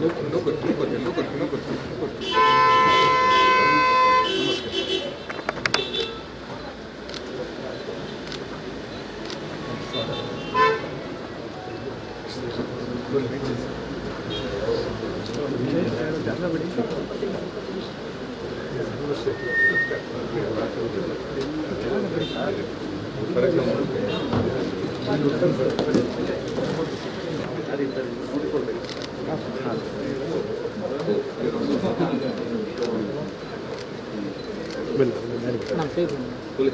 どこどこどこどこどこ ¿Qué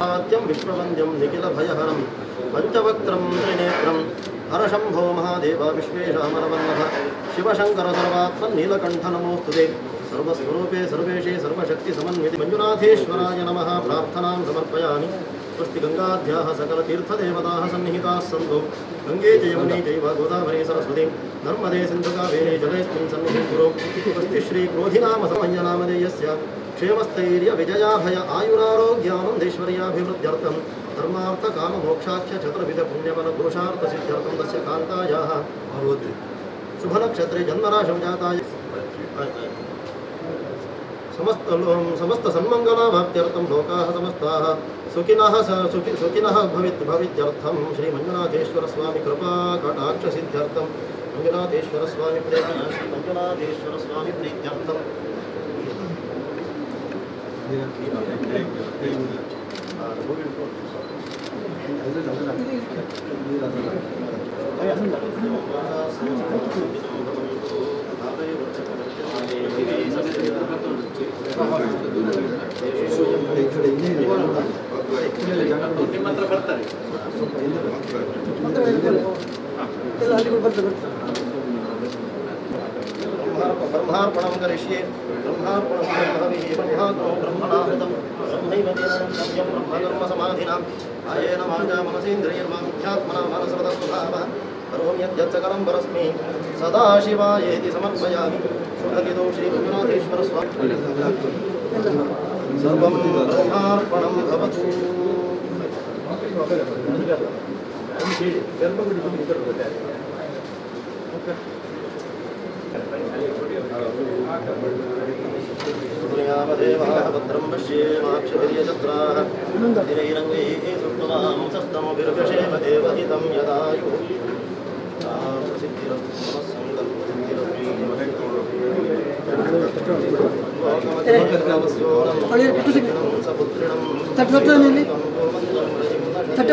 नात्यं विश्ववन्द्यं निखिलभयहरं पञ्चवक्त्रं त्रिनेत्रं हरशम्भो Mahadev विश्वेशामरवल्लभ Shiva Shankar सर्वात्मन्नीलकण्ठ नमोऽस्तु ते। सर्वस्वरूपे सर्वेशे सर्वशक्तिसमन्विते। मञ्जुनाथेश्वराय नमः। प्रार्थनां समर्पयामि। स्वस्ति गङ्गाध्याः सकलतीर्थदेवताः सन्निहिताः सन्तु। गङ्गे च यमुने चैव गोदावरी सरस्वती। नर्मदे सिन्धुकावेरे जलेऽस्मिन् सन्निधिं कुरु। स्वस्ति श्रीक्रोधिनाम समञ्जनामधेयस्य क्षेमस्थैर्य विजयाभय आयुरारोग्यानन्दैश्वर्याभिवृद्ध्यर्थं। धर्मार्थकाममोक्षाख्य चतुर्विध पुण्यबल पुरुषार्थसिद्ध्यर्थं तस्य कान्तायाः। भवति शुभनक्षत्रे जन्मराशौ जाताय। समस्त समस्त सन्मङ्गलाभाप्त्यर्थं लोकाः समस्ताः। सुखिनः सुखि, सुखिनः भवित्, भवित्यर्थं। श्रीमञ्जुनाथेश्वरस्वामी कृपा, कटाक्षसिद्ध्यर्थं। मञ्जुनाथेश्वरस्वामी प्रेम्णा श्रीमञ्जुनाथेश्वरस्वामी प्रीत्यर्थं ब्रह्मार्पणं करिष्ये ब्रह्मार्पणं ब्रह्मविः आयेन वाचा मनसेन्द्रियर्माध्यात्मना मनसरतस्वभावः करोमि यद्यत्सकलं परस्मै। सदाशिवायेति समर्पयामि। शुभगितो श्रीमञ्जुनाथेश्वरस्वामी सर्वं ब्रह्मार्पणं भवतु। भद्रं पश्येमाक्षभिर्यजत्राः। तिरैरङ्गैः सुप्तवां सस्तमभिर्विषेम देवहितं यदायुः। തട്ട് തട്ട് തട്ട്